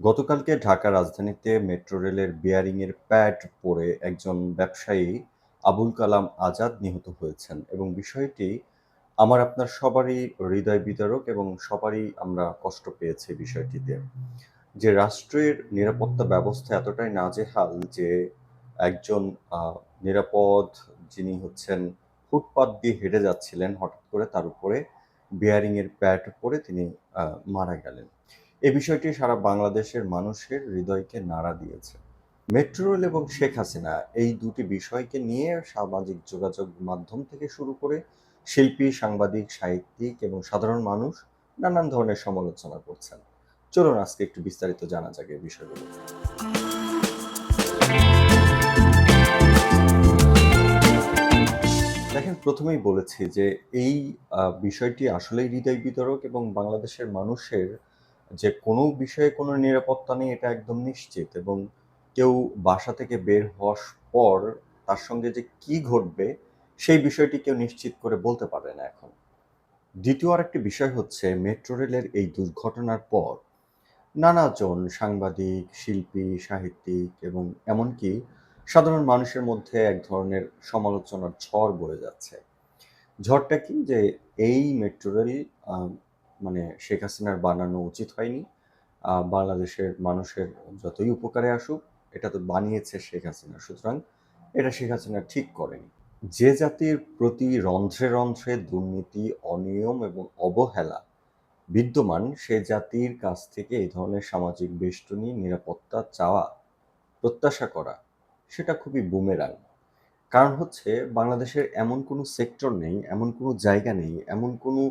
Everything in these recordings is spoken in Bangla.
গতকালকে ঢাকা রাজধানীতে মেট্রো রেলের বেয়ারিংয়ের প্যাড পড়ে একজন ব্যবসায়ী আবুল কালাম আজাদ নিহত হয়েছেন এবং বিষয়টি আমার আপনার সবারই হৃদয় বিদারক এবং সবারই আমরা কষ্ট পেয়েছি বিষয়টিতে। যে রাষ্ট্রের নিরাপত্তা ব্যবস্থা এতটাই নাজেহাল যে একজন নিরাপদ যিনি হচ্ছেন, ফুটপাত দিয়ে হেঁটে যাচ্ছিলেন হঠাৎ করে তার উপরে বেয়ারিংয়ের প্যাড পরে তিনি মারা গেলেন। এই বিষয়টি সারা বাংলাদেশের মানুষের হৃদয়কে নাড়া দিয়েছে। মেট্রো রেল এবং শেখ হাসিনা এই দুটি বিষয়কে নিয়ে সামাজিক যোগাযোগ মাধ্যম থেকে শুরু করে শিল্পী, সাংবাদিক, সাহিত্যিক এবং সাধারণ মানুষ নানান ধরনের সমালোচনা করছেন। চলুন আজকে একটু বিস্তারিত জানা যাক এই বিষয়গুলো। দেখেন, প্রথমেই বলেছি যে এই বিষয়টি আসলেই হৃদয় বিতরক এবং বাংলাদেশের মানুষের যে কোনো বিষয়ে কোনো নিরাপত্তা নেই, এটা একদম নিশ্চিত এবং কেউ বাসা থেকে বের হওয়ার পর তার সঙ্গে যে কি ঘটবে, সেই বিষয়টি কেউ নিশ্চিত করে বলতে পারে না এখন। দ্বিতীয় আরেকটি বিষয় হচ্ছে মেট্রো রেলের এই দুর্ঘটনার পর নানাজন সাংবাদিক, শিল্পী, সাহিত্যিক এবং এমনকি সাধারণ মানুষের মধ্যে এক ধরনের সমালোচনার ঝড় বয়ে যাচ্ছে। ঝড়টা কি যে এই মেট্রো রেল মানে শেখ হাসিনার বানানো উচিত হয়নি। বাংলাদেশের মানুষের যতই উপকারে আসুক, এটা তো বানিয়েছে শেখ হাসিনা। সুতরাং এটা শেখ হাসিনা ঠিক করেনি। যে জাতির প্রতি রন্ধ্রে রন্ধ্রে দুর্নীতি, অনিয়ম এবং অবহেলা বিদ্যমান, সে জাতির কাছ থেকে এই ধরনের সামাজিক বেষ্টনী, নিরাপত্তা চাওয়া, প্রত্যাশা করা, সেটা খুবই বুমেরাং। কারণ হচ্ছে, বাংলাদেশের এমন কোনো সেক্টর নেই, এমন কোনো জায়গা নেই, এমন কোনো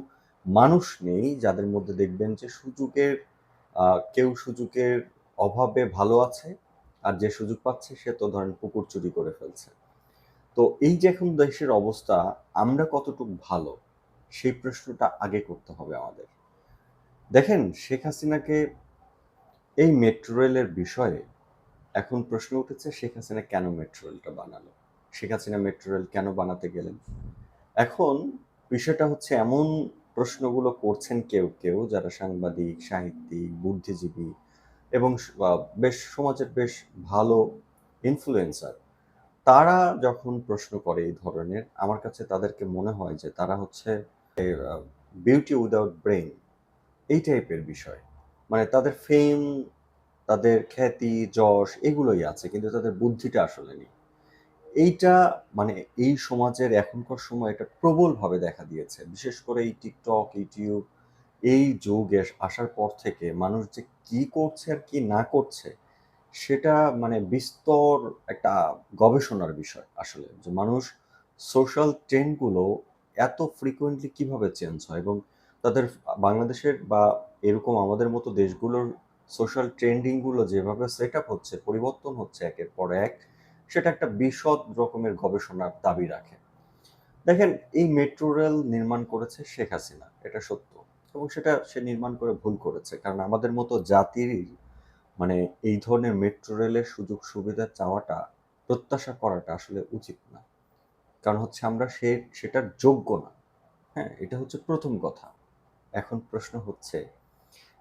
মানুষ নেই যাদের মধ্যে দেখবেন যে সুযোগের কেউ সুযোগের অভাবে ভালো আছে আর যে সুযোগ পাচ্ছে সে তো ধরেন পুকুর চুরি করে ফেলছে। তো এই যে এখন দেশের অবস্থা, আমরা কতটুকু ভালো? সেই প্রশ্নটা আগে করতে হবে আমাদের। দেখেন, শেখ হাসিনাকে এই মেট্রো রেলের বিষয়ে এখন প্রশ্ন উঠেছে, শেখ হাসিনা কেন মেট্রো রেলটা বানালো? শেখ হাসিনা মেট্রো রেল কেন বানাতে গেলেন? এখন বিষয়টা হচ্ছে এমন প্রশ্নগুলো করছেন কেউ কেউ, যারা সাংবাদিক, সাহিত্যিক, বুদ্ধিজীবী এবং বেশ সমাজের বেশ ভালো ইনফ্লুয়েন্সার তারা যখন প্রশ্ন করে এই ধরনের, আমার কাছে তাদেরকে মনে হয় যে তারা হচ্ছে বিউটি উইদাউট ব্রেন এই টাইপের বিষয়। মানে তাদের ফেম তাদের খ্যাতি, যশ, এগুলোই আছে, কিন্তু তাদের বুদ্ধিটা আসলে নেই। এইটা মানে এই সমাজের এখনকার সময় এটা প্রবলভাবে দেখা দিয়েছে। বিশেষ করে এই টিকটক, ইউটিউব এই যুগে আসার পর থেকে মানুষ যে কি করছে আর কি না করছে, সেটা মানে বিস্তর একটা গবেষণার বিষয় আসলে। যে মানুষ সোশ্যাল ট্রেন্ডগুলো এত ফ্রিকোয়েন্টলি কীভাবে চেঞ্জ হয় এবং তাদের বাংলাদেশের বা এরকম আমাদের মতো দেশগুলোর সোশ্যাল ট্রেন্ডিংগুলো যেভাবে সেট আপ হচ্ছে, পরিবর্তন হচ্ছে একের পর এক সেটা একটা বিশদ রকমের গবেষণার দাবি রাখে। দেখেন, এই মেট্রো রেল নির্মাণ করেছে শেখ হাসিনা, এটা সত্য। এবং সেটা সে নির্মাণ করে ভুল করেছে। কারণ আমাদের মতো জাতির মানে এই ধরনের মেট্রো রেলের সুযোগ সুবিধা চাওয়াটা, প্রত্যাশা করাটা আসলে উচিত না। কারণ হচ্ছে আমরা সে, সেটার যোগ্য না। হ্যাঁ এটা হচ্ছে প্রথম কথা। এখন প্রশ্ন হচ্ছে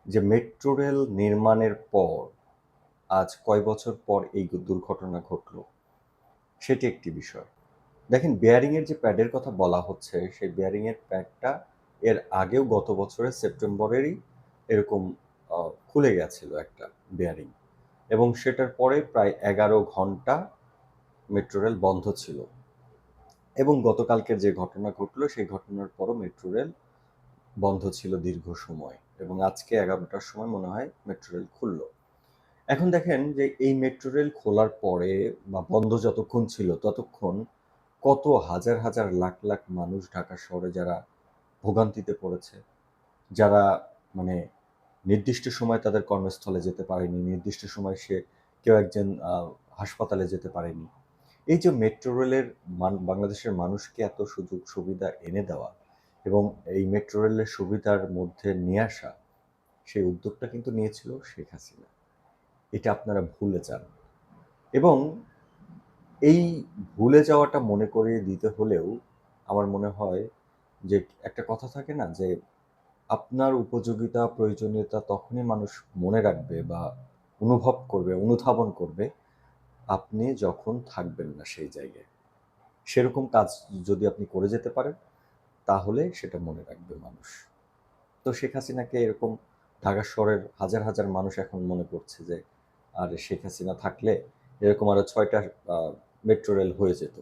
যে মেট্রো রেল নির্মাণের পর, আজ কয় বছর পর এই দুর্ঘটনা ঘটলো? সেটি একটি বিষয়। দেখেন বেয়ারিংয়ের যে প্যাডের কথা বলা হচ্ছে, সেই বেয়ারিংয়ের প্যাডটা এর আগেও গত বছরের সেপ্টেম্বরেরই এরকম খুলে গেছিল একটা বেয়ারিং এবং সেটার পরে প্রায় এগারো ঘণ্টা মেট্রো রেল বন্ধ ছিল। এবং গতকালকে যে ঘটনা ঘটলো, সেই ঘটনার পরও মেট্রো রেল বন্ধ ছিল দীর্ঘ সময়। এবং আজকে এগারোটার সময় মনে হয় মেট্রো রেল খুললো। এখন দেখেন যে এই মেট্রো রেল খোলার পরে বা বন্ধ যতক্ষণ ছিল ততক্ষণ কত হাজার হাজার লাখ লাখ মানুষ ঢাকা শহরে যারা ভোগান্তিতে পড়েছে, যারা মানে নির্দিষ্ট সময় তাদের কর্মস্থলে যেতে পারেনি, নির্দিষ্ট সময় সে কেউ একজন হাসপাতালে যেতে পারেনি। এই যে মেট্রো রেলের মান- বাংলাদেশের মানুষকে এত সুযোগ সুবিধা এনে দেওয়া এবং এই মেট্রো রেলের সুবিধার মধ্যে নিয়ে আসা, সেই উদ্যোগটা কিন্তু নিয়েছিল শেখ হাসিনা। এটা আপনারা ভুলে যান। এবং এই ভুলে যাওয়াটা মনে করিয়ে দিতে হলেও আমার মনে হয় যে একটা কথা থাকে না যে আপনার উপযোগিতা, প্রয়োজনীয়তা তখনই মানুষ মনে রাখবে বা অনুভব করবে, অনুধাবন করবে আপনি যখন থাকবেন না সেই জায়গায়। সেরকম কাজ যদি আপনি করে যেতে পারেন, তাহলে সেটা মনে রাখবে মানুষ। তো শেখ হাসিনাকে এরকম ঢাকা শহরের হাজার হাজার মানুষ এখন মনে করছে যে আর শেখ হাসিনা থাকলে এরকম আরও ছয়টা মেট্রো রেল হয়ে যেত।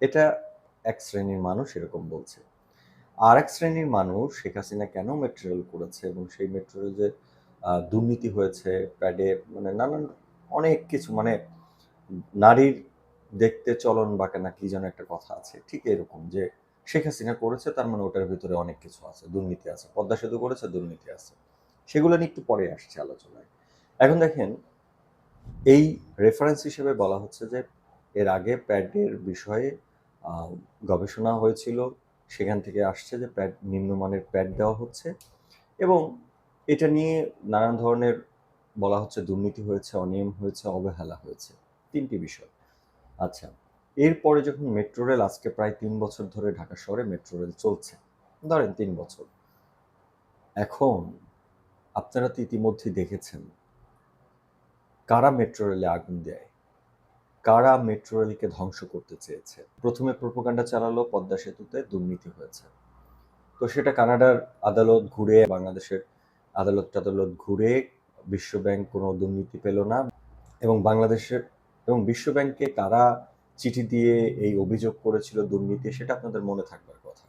এটা এক শ্রেণির মানুষ এরকম বলছে। আর এক শ্রেণির মানুষ শেখ হাসিনা কেন মেট্রো রেল করেছে এবং সেই মেট্রো রেল যে দুর্নীতি হয়েছে, প্যাডে মানে নানান, অনেক কিছু মানে নারীর দেখতে চলন বাঁকা না কি যেন একটা কথা আছে। ঠিক এরকম যে শেখ হাসিনা করেছে, তার মানে ওটার ভিতরে অনেক কিছু আছে। দুর্নীতি আছে, পদ্মা সেতু করেছে, দুর্নীতি আছে। সেগুলো নিয়ে একটু পরে আসছে আলোচনায়। এখন দেখেন এই রেফারেন্স হিসেবে বলা হচ্ছে যে, এর আগে প্যাডের বিষয়ে গবেষণা হয়েছিল, সেখান থেকে আসছে যে প্যাড নিম্নমানের প্যাড দেওয়া হচ্ছে এবং এটা নিয়ে নানান ধরনের বলা হচ্ছে, দুর্নীতি হয়েছে, অনিয়ম হয়েছে, অবহেলা হয়েছে, তিনটি বিষয়। আচ্ছা এরপরে যখন মেট্রো রেল আজকে প্রায় তিন বছর ধরে ঢাকা শহরে মেট্রো রেল চলছে, ধরেন তিন বছর। এখন আপনারা তো ইতিমধ্যেই দেখেছেন কারা মেট্রো রেলে আগুন দেয়? কারা মেট্রো রেলকে ধ্বংস করতে চেয়েছে? প্রথমে প্রোপাগান্ডা চালালো পদ্মা সেতুতে দুর্নীতি হয়েছে। তো সেটা কানাডার আদালত ঘুরে, বাংলাদেশের আদালত টাদালত ঘুরে বিশ্বব্যাংক কোনো দুর্নীতি পেল না এবং বাংলাদেশের এবং বিশ্বব্যাংকে কারা চিঠি দিয়ে এই অভিযোগ করেছিল দুর্নীতি, সেটা আপনাদের মনে থাকবার কথা।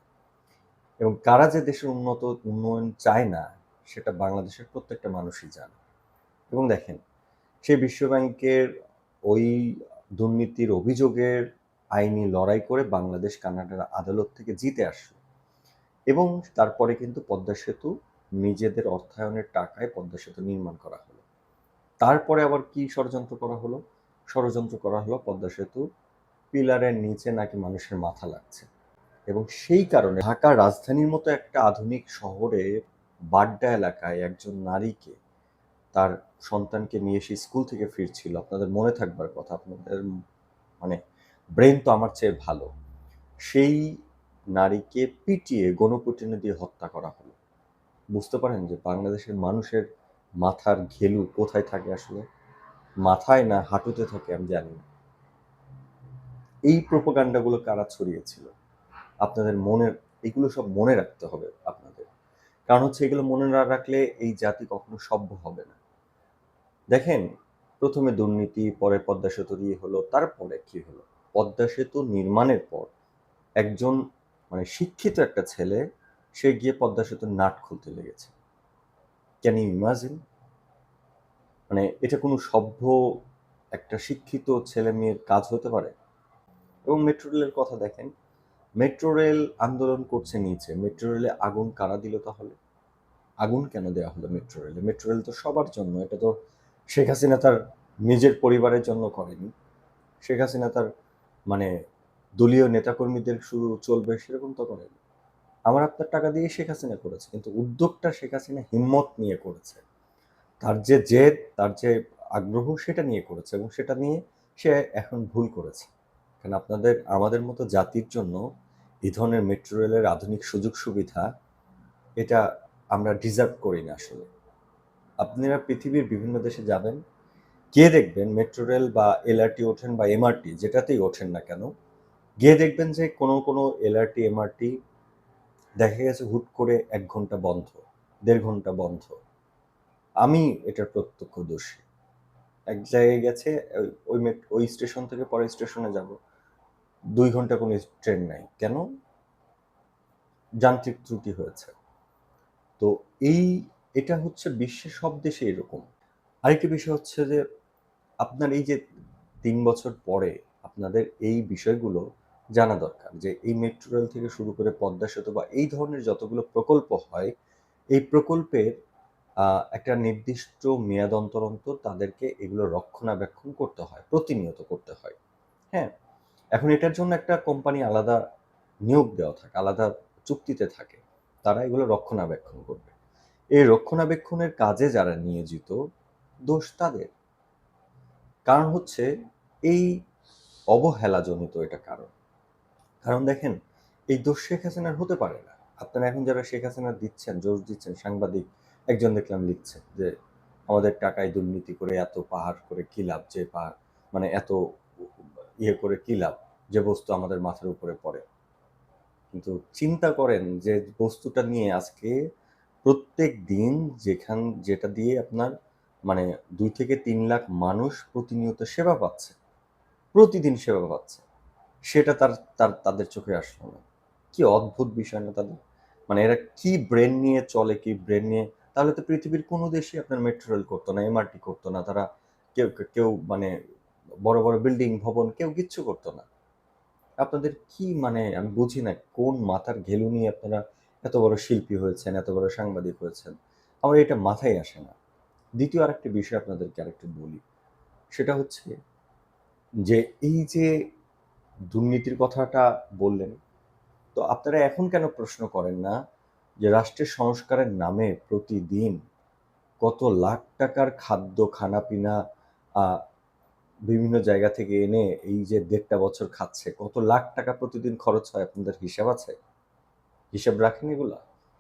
এবং কারা যে দেশের উন্নত, উন্নয়ন চায় না, সেটা বাংলাদেশের প্রত্যেকটা মানুষই জানে। এবং দেখেন সেই বিশ্বব্যাংকের ওই দুর্নীতির অভিযোগের আইনি লড়াই করে বাংলাদেশ কানাডার আদালত থেকে জিতে আসলো। এবং তারপরে কিন্তু পদ্মা সেতু নিজেদের অর্থায়নের টাকায় পদ্মা সেতু নির্মাণ করা হলো। তারপরে আবার কি ষড়যন্ত্র করা হলো? ষড়যন্ত্র করা হলো পদ্মা সেতু পিলারের নিচে নাকি মানুষের মাথা লাগছে। এবং সেই কারণে ঢাকা রাজধানীর মতো একটা আধুনিক শহরে বাড্ডা এলাকায় একজন নারীকে তার সন্তানকে নিয়ে এসে স্কুল থেকে ফিরছিল। আপনাদের মনে থাকবার কথা, আপনাদের মানে ব্রেন তো আমার চেয়ে ভালো। সেই নারীকে পিটিয়ে গণপিটুনি দিয়ে হত্যা করা হলো। বুঝতে পারেন যে বাংলাদেশের মানুষের মাথার ঘেলু কোথায় থাকে আসলে? মাথায় না হাঁটুতে থাকে আমি জানি না। এই প্রোপাগান্ডাগুলো কারা ছড়িয়েছিল? আপনাদের মনের এগুলো সব মনে রাখতে হবে আপনাদের। কারণ হচ্ছে এগুলো মনে না রাখলে এই জাতি কখনো সভ্য হবে না। দেখেন, প্রথমে দুর্নীতি পরে পদ্মা সেতু দিয়ে হলো, তারপরে কি হলো? পদ্মা সেতু নির্মাণের পর একজন মানে শিক্ষিত একটা ছেলে, সে গিয়ে পদ্মা সেতুর নাট খুলতে লেগেছে। ক্যান ইউ ইমাজিন মানে এটা কোনো সভ্য একটা শিক্ষিত ছেলে মেয়ের কাজ হতে পারে? এবং মেট্রো রেলের কথা দেখেন মেট্রো রেল আন্দোলন করছে নিচে। মেট্রো রেলে আগুন কারা দিল তাহলে? আগুন কেন দেওয়া হলো মেট্রো রেলে মেট্রো রেল তো সবার জন্য, এটা তো শেখ হাসিনা তার নিজের পরিবারের জন্য করেনি। শেখ হাসিনা তার মানে দলীয় নেতাকর্মীদের শুধু চলবে সেরকম তো করেনি। আমার আপনার টাকা দিয়ে শেখ হাসিনা করেছে, কিন্তু উদ্যোগটা শেখ হাসিনা হিম্মত নিয়ে করেছে। তার যে জেদ, তার যে আগ্রহ সেটা নিয়ে করেছে এবং সেটা নিয়ে সে এখন ভুল করেছে। কারণ আপনাদের, আমাদের মতো জাতির জন্য এই ধরনের মেট্রো রেলের আধুনিক সুযোগ সুবিধা এটা আমরা ডিজার্ভ করি না আসলে। আপনারা পৃথিবীর বিভিন্ন দেশে যাবেন, গিয়ে দেখবেন মেট্রো রেল বা এলআরটি ওঠেন বা এমআরটি যেটাতেই ওঠেন না কেন, গিয়ে দেখবেন যে কোনো কোনো এলআরটি এমআরটি দেখা গেছে হুট করে এক ঘণ্টা বন্ধ, দেড় ঘণ্টা বন্ধ। আমি এটার প্রত্যক্ষদর্শী। এক জায়গায় গেছে, ওই- ওই স্টেশন থেকে পরের স্টেশনে যাব। দুই ঘণ্টা কোনো ট্রেন নাই। কেন? যান্ত্রিক ত্রুটি হয়েছে। তো এই এটা হচ্ছে বিশ্বের সব দেশে এরকম। আরেকটি বিষয় হচ্ছে যে, আপনার এই যে তিন বছর পরে আপনাদের এই বিষয়গুলো জানা দরকার যে, এই মেট্রো রেল থেকে শুরু করে পদ্মা সেতু বা এই ধরনের যতগুলো প্রকল্প হয়, এই প্রকল্পের একটা নির্দিষ্ট মেয়াদ অন্তর অন্তর তাদেরকে এগুলো রক্ষণাবেক্ষণ করতে হয়, প্রতিনিয়ত করতে হয়। হ্যাঁ এখন এটার জন্য একটা কোম্পানি আলাদা নিয়োগ দেওয়া থাকে, আলাদা চুক্তিতে থাকে। তারা এগুলো রক্ষণাবেক্ষণ করবে। এই রক্ষণাবেক্ষণের কাজে যারা নিয়োজিত, দোষ তাদের। কারণ হচ্ছে, এই অবহেলাজনিত এটা কারণ। কারণ দেখেন, এই দোষ শেখ হাসিনার হতে পারে না। আপনারা এখন যারা শেখ হাসিনা দিচ্ছেন, জোর দিচ্ছেন, সাংবাদিক, একজন দেখলাম লিখছে যে, আমাদের টাকায় দুর্নীতি করে এত পাহাড় করে কি লাভ, যে পাহাড় মানে এত ইয়ে করে কি লাভ, যে বস্তু আমাদের মাথার উপরে পড়ে। কিন্তু চিন্তা করেন যে বস্তুটা নিয়ে আজকে প্রত্যেক দিন যেখান, যেটা দিয়ে আপনার মানে দুই থেকে তিন লাখ মানুষ প্রতিনিয়ত সেবা পাচ্ছে, প্রতিদিন সেবা পাচ্ছে, সেটা তার তার, তাদের চোখে আসলো না। কি অদ্ভুত বিষয় না তাদের? মানে এরা কি ব্রেন নিয়ে চলে, কি ব্রেন নিয়ে? তাহলে তো পৃথিবীর কোনো দেশই আপনার মেট্রো রেল করতো না, এমআরটি করতো না, তারা কেউ কেউ মানে বড় বড় বিল্ডিং, ভবন কেউ কিচ্ছু করতো না। আপনাদের কি মানে আমি বুঝি না কোন মাথার ঘেলু নিয়ে আপনারা এত বড় শিল্পী হয়েছেন, এত বড় সাংবাদিক হয়েছেন, আমার এটা মাথায় আসে না। দ্বিতীয় আরেকটি বিষয় আপনাদেরকে আরেকটু বলি। সেটা হচ্ছে যে এই যে দুর্নীতির কথাটা বললেন, তো আপনারা এখন কেন প্রশ্ন করেন না যে রাষ্ট্রের সংস্কারের নামে প্রতিদিন কত লাখ টাকার খাদ্য, খানাপিনা বিভিন্ন জায়গা থেকে এনে এই যে দেড়টা বছর খাচ্ছে, কত লাখ টাকা প্রতিদিন খরচ হয়, আপনাদের হিসাব আছে? হিসাব রাখেন এগুলা?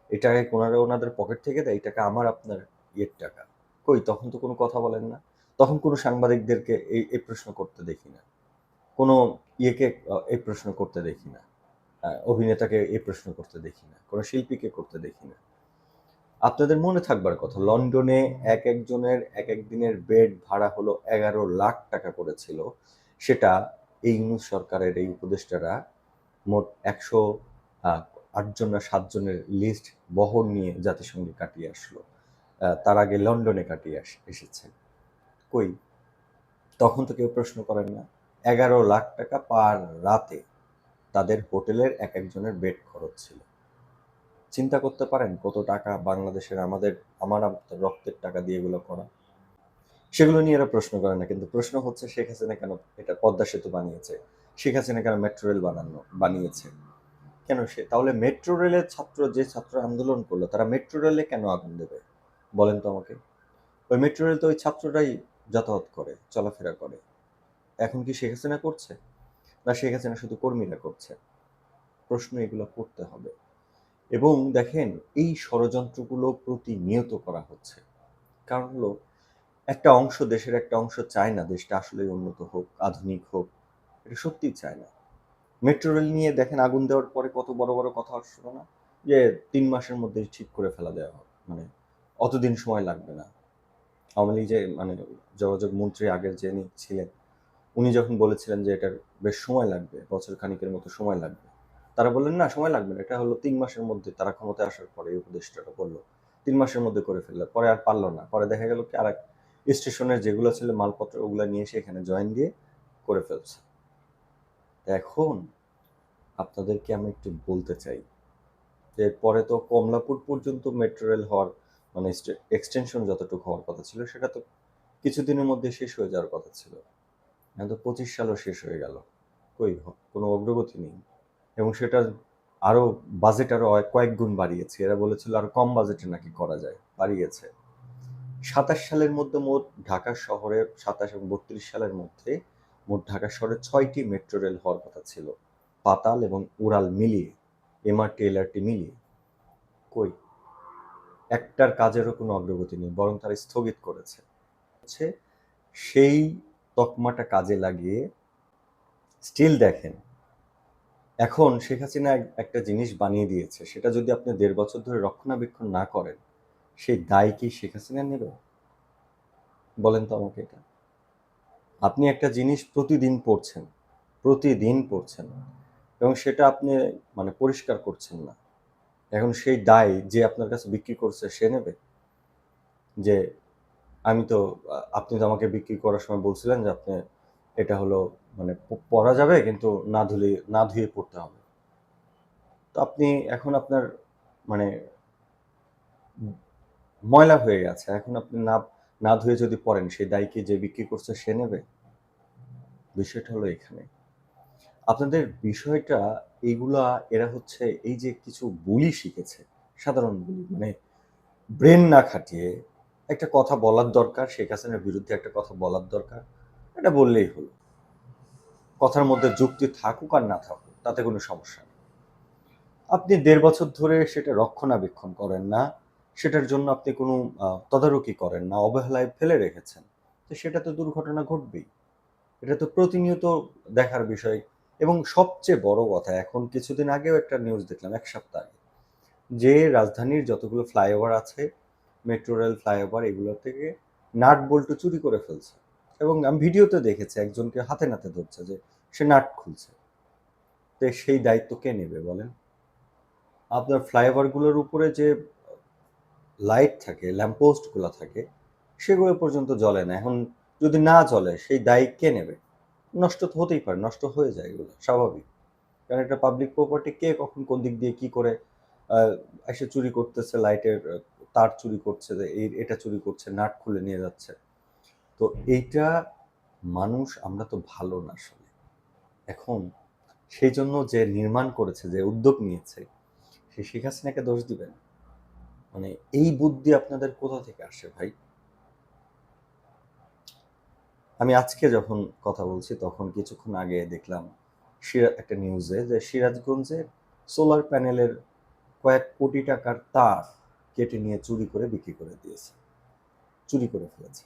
এই টাকা কোনারা ওনাদের পকেট থেকে দেয় টাকা আমার, আপনার ইয়ের টাকা। কই, তখন তো কোনো কথা বলেন না। তখন কোনো সাংবাদিকদেরকে এই এই প্রশ্ন করতে দেখি না। কোনো ইয়েকে এই প্রশ্ন করতে দেখি না। অভিনেতাকে এই প্রশ্ন করতে দেখি না। কোনো শিল্পীকে করতে দেখি না। আপনাদের মনে থাকবার কথা, লন্ডনে এক একজনের এক এক দিনের বেড ভাড়া হলো এগারো লাখ টাকা করেছিল সেটা এই ইউনুস সরকারের, এই উপদেষ্টারা মোট একশো আটজন না সাতজনের লিস্ট বহর নিয়ে জাতিসংঘে কাটিয়ে আসলো। তার আগে লন্ডনে কাটিয়ে আস- এসেছেন কই? তখন তো কেউ প্রশ্ন করেন না। এগারো লাখ টাকা পার রাতে তাদের হোটেলের এক একজনের বেড খরচ ছিল। চিন্তা করতে পারেন কত টাকা বাংলাদেশের আমাদের আমার রক্তের টাকা দিয়ে এগুলো করা। সেগুলো নিয়ে এরা প্রশ্ন করে না, কিন্তু প্রশ্ন হচ্ছে শেখ হাসিনা কেন এটা পদ্মা সেতু বানিয়েছে? শেখ হাসিনা কেন মেট্রো রেল বানানো, বানিয়েছে? কেন সে? তাহলে মেট্রো রেলের ছাত্র যে ছাত্র আন্দোলন করল, তারা মেট্রো রেলে কেন আগুন দেবে? বলেন তো আমাকে। ওই মেট্রো রেল তো ওই ছাত্রটাই যাতায়াত করে, চলাফেরা করে। এখন কি শেখ হাসিনা করছে? না শেখ হাসিনা শুধু কর্মীরা করছে? প্রশ্ন এগুলো করতে হবে। এবং দেখেন, এই ষড়যন্ত্রগুলো প্রতিনিয়ত করা হচ্ছে। কারণ হলো, একটা অংশ দেশের একটা অংশ চায় না দেশটা আসলে উন্নত হোক, আধুনিক হোক, এটা সত্যিই চায় না। মেট্রো রেল নিয়ে দেখেন আগুন দেওয়ার পরে কত বড় বড় কথা আসলো না? যে তিন মাসের মধ্যে ঠিক করে ফেলা দেওয়া হবে। মানে অতদিন সময় লাগবে না। আওয়ামী লীগ যে মানে যোগাযোগ মন্ত্রী আগের যিনি ছিলেন, উনি যখন বলেছিলেন যে এটার বেশ সময় লাগবে, বছর খানিকের মতো সময় লাগবে, তারা বললেন, না, সময় লাগবে না। এটা হলো তিন মাসের মধ্যে। তারা ক্ষমতায় আসার পরে উপদেষ্টাটা বলল, তিন মাসের মধ্যে করে ফেলল। পরে আর পারল না। পরে দেখা গেল কি আর এক স্টেশনের যেগুলো ছিল মালপত্র, ওগুলো নিয়ে এসে এখানে জয়েন দিয়ে করে ফেলছে। এখন আপনাদেরকে আমি একটু বলতে চাই যে পরে তো কমলাপুর পর্যন্ত মেট্রো রেল হওয়ার মানে এক্সটেনশন যতটুকু হওয়ার কথা ছিল, সেটা তো কিছুদিনের মধ্যে শেষ হয়ে যাওয়ার কথা ছিল। এখন তো পঁচিশ সালও শেষ হয়ে গেল। কই কোনো অগ্রগতি নেই। এবং সেটা আরও বাজেট আরও কয়েক গুণ বাড়িয়েছে। এরা বলেছিল আরও কম বাজেটে নাকি করা যায়। বাড়িয়েছে। সাতাশ সালের মধ্যে মোট ঢাকা শহরে সাতাশ এবং বত্রিশ সালের মধ্যে মোট ঢাকা শহরে ছয়টি মেট্রো রেল হওয়ার কথা ছিল। পাতাল এবং উড়াল মিলিয়ে এমআরটি এলআরটি মিলিয়ে। কই? একটার কাজেরও কোনো অগ্রগতি নেই, বরং তারা স্থগিত করেছে। সেই তকমাটা কাজে লাগিয়ে স্টিল দেখেন, এখন শেখ হাসিনা এক- একটা জিনিস বানিয়ে দিয়েছে, সেটা যদি আপনি দেড় বছর ধরে রক্ষণাবেক্ষণ না করেন, সেই দায় কি শেখ হাসিনা নেবে? বলেন তো আমাকে এটা। আপনি একটা জিনিস প্রতিদিন পড়ছেন প্রতিদিন পড়ছেন এবং সেটা আপনি মানে পরিষ্কার করছেন না। এখন সেই দায় যে আপনার কাছে বিক্রি করছে সে নেবে? যে আমি তো, আপনি তো আমাকে বিক্রি করার সময় বলছিলেন যে আপনি এটা হলো মানে পরা যাবে কিন্তু না ধুলে, না ধুয়ে পড়তে হবে। তো আপনি এখন আপনার মানে ময়লা হয়ে গেছে, এখন আপনি না না ধুয়ে যদি পড়েন, সেই দায় কি যে বিক্রি করছে সে নেবে? বিষয়টা হলো এখানে। আপনাদের বিষয়টা এইগুলা এরা হচ্ছে এই যে কিছু বুলি শিখেছে, সাধারণ বুলি মানে ব্রেন না খাটিয়ে একটা কথা বলার দরকার, শেখ হাসিনার বিরুদ্ধে একটা কথা বলার দরকার, এটা বললেই হলো। কথার মধ্যে যুক্তি থাকুক আর না থাকুক, তাতে কোনো সমস্যা নেই। আপনি দেড় বছর ধরে সেটা রক্ষণাবেক্ষণ করেন না সেটার জন্য আপনি কোনো তদারকি করেন না, অবহেলায় ফেলে রেখেছেন। তো সেটা তো দুর্ঘটনা ঘটবেই। এটা তো প্রতিনিয়ত দেখার বিষয়। এবং সবচেয়ে বড় কথা, এখন কিছুদিন আগেও একটা নিউজ দেখলাম, এক সপ্তাহ আগে, যে রাজধানীর যতগুলো ফ্লাইওভার আছে মেট্রো রেল ফ্লাইওভার এগুলো থেকে নাট বল্টু চুরি করে ফেলছে। এবং আমি ভিডিওতে দেখেছি, একজনকে হাতে নাতে ধরছে যে সে নাট খুলছে। তো সেই দায়িত্ব কে নেবে বলেন? আপনার ফ্লাইওভারগুলোর উপরে যে লাইট থাকে ল্যাম্পপোস্টগুলো থাকে, সেগুলো পর্যন্ত জ্বলে না। এখন যদি না জ্বলে, সেই দায়ী কে নেবে? নষ্ট তো হতেই পারে, নষ্ট হয়ে যায় এগুলো, স্বাভাবিক। কারণ এটা পাবলিক প্রপার্টি কে কখন কোন দিক দিয়ে কি করে এসে চুরি করতেছে, লাইটের তার চুরি করছে এই, এটা চুরি করছে, নাট খুলে নিয়ে যাচ্ছে। তো এইটা মানুষ, আমরা তো ভালো না আসলে। এখন সেই জন্য যে নির্মাণ করেছে, যে উদ্যোগ নিয়েছে, সে শেখ হাসিনাকে দোষ দিবেন মানে এই বুদ্ধি আপনাদের কোথা থেকে আসে ভাই? আমি আজকে যখন কথা বলছি, তখন কিছুক্ষণ আগে দেখলাম একটা নিউজে যে সিরাজগঞ্জে সোলার প্যানেলের কয়েক কোটি টাকার তার কেটে নিয়ে চুরি করে বিক্রি করে দিয়েছে। চুরি করে ফেলেছে।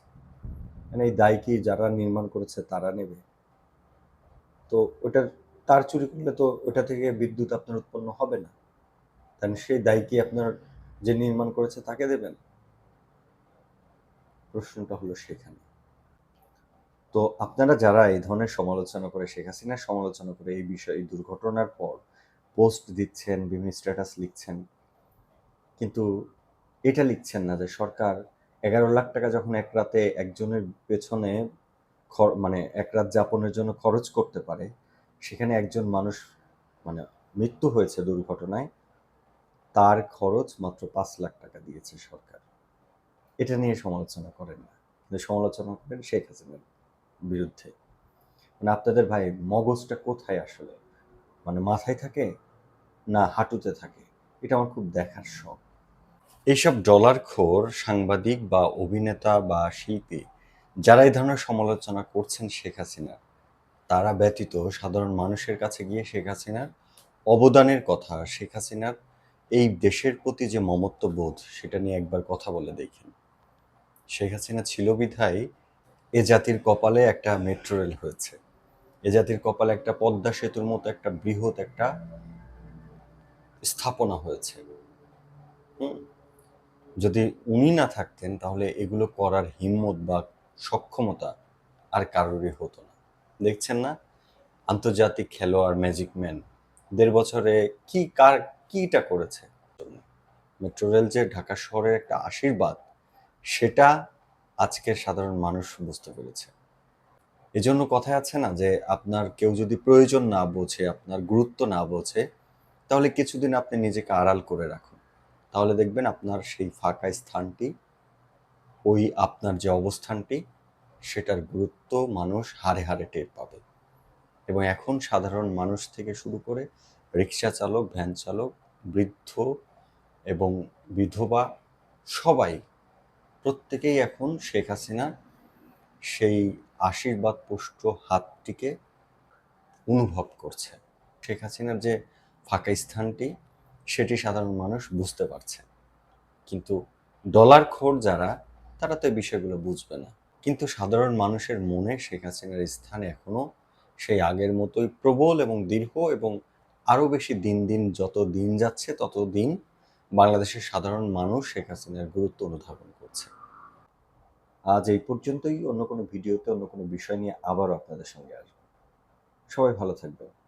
মানে এই দায় কি যারা নির্মাণ করেছে তারা নেবে? তো ওটার তার চুরি করলে তো ওটা থেকে বিদ্যুৎ আপনার উৎপন্ন হবে না। তাহলে সেই দায় কি আপনার যে নির্মাণ করেছে তাকে দেবেন? প্রশ্নটা হলো সেখানে। তো আপনারা যারা এই ধরনের সমালোচনা করে, শেখ হাসিনার সমালোচনা করে এই বিষয়ে, এই দুর্ঘটনার পর পোস্ট দিচ্ছেন, বিভিন্ন স্ট্যাটাস লিখছেন, কিন্তু এটা লিখছেন না যে সরকার এগারো লাখ টাকা যখন এক রাতে একজনের পেছনে মানে এক রাত যাপনের জন্য খরচ করতে পারে, সেখানে একজন মানুষ মানে মৃত্যু হয়েছে দুর্ঘটনায় তার খরচ মাত্র পাঁচ লাখ টাকা দিয়েছে সরকার। এটা নিয়ে সমালোচনা করেন না। কিন্তু সমালোচনা করেন শেখ হাসিনার বিরুদ্ধে। মানে আপনাদের ভাই মগজটা কোথায় আসলে? মানে মাথায় থাকে না হাঁটুতে থাকে? এটা আমার খুব দেখার শখ। এইসব ডলার খোর সাংবাদিক বা অভিনেতা বা শিল্পী, যারা এই ধরনের সমালোচনা করছেন শেখ হাসিনার, তারা ব্যতীত সাধারণ মানুষের কাছে গিয়ে শেখ হাসিনার অবদানের কথা, শেখ হাসিনার এই দেশের প্রতি যে মমত্ববোধ, সেটা নিয়ে একবার কথা বলে দেখেন। শেখ হাসিনা ছিল বিধায় এ জাতির কপালে একটা মেট্রো রেল হয়েছে। এ জাতির কপালে একটা পদ্মা সেতুর মতো একটা বৃহৎ একটা স্থাপনা হয়েছে। যদি উনি না থাকতেন, তাহলে এগুলো করার হিম্মত বা সক্ষমতা আর কারোরই হতো না। দেখছেন না? আন্তর্জাতিক খেলোয়াড় ম্যাজিক ম্যান দেড় বছরে কি কার কিটা করেছে? মেট্রো রেল যে ঢাকা শহরের একটা আশীর্বাদ, সেটা আজকের সাধারণ মানুষ বুঝতে পেরেছে। এজন্য কথায় আছে না যে, আপনার কেউ যদি প্রয়োজন না বোঝে, আপনার গুরুত্ব না বোঝে, তাহলে কিছুদিন আপনি নিজেকে আড়াল করে রাখুন। তাহলে দেখবেন আপনার সেই ফাঁকা স্থানটি, ওই আপনার যে অবস্থানটি, সেটার গুরুত্ব মানুষ হারে হারে টের পাবে। এবং এখন সাধারণ মানুষ থেকে শুরু করে রিক্সা চালক, ভ্যান চালক বৃদ্ধ এবং বিধবা সবাই, প্রত্যেকেই এখন শেখ হাসিনা সেই আশীর্বাদ পুষ্ট হাতটিকে অনুভব করছে। শেখ হাসিনার যে ফাঁকা স্থানটি, সেটি সাধারণ মানুষ বুঝতে পারছে। কিন্তু ডলার খোর যারা, তারা তো এই বিষয়গুলো বুঝবে না। কিন্তু সাধারণ মানুষের মনে শেখ হাসিনার স্থান এখনও সেই আগের মতোই প্রবল এবং দীর্ঘ এবং আরও বেশি দিন দিন যত দিন যাচ্ছে, তত দিন বাংলাদেশের সাধারণ মানুষ শেখ হাসিনার গুরুত্ব অনুধাবন করছে। আজ এই পর্যন্তই। অন্য কোনো ভিডিওতে, অন্য কোনো বিষয় নিয়ে আবারও আপনাদের সঙ্গে আসব। সবাই ভালো থাকবেন।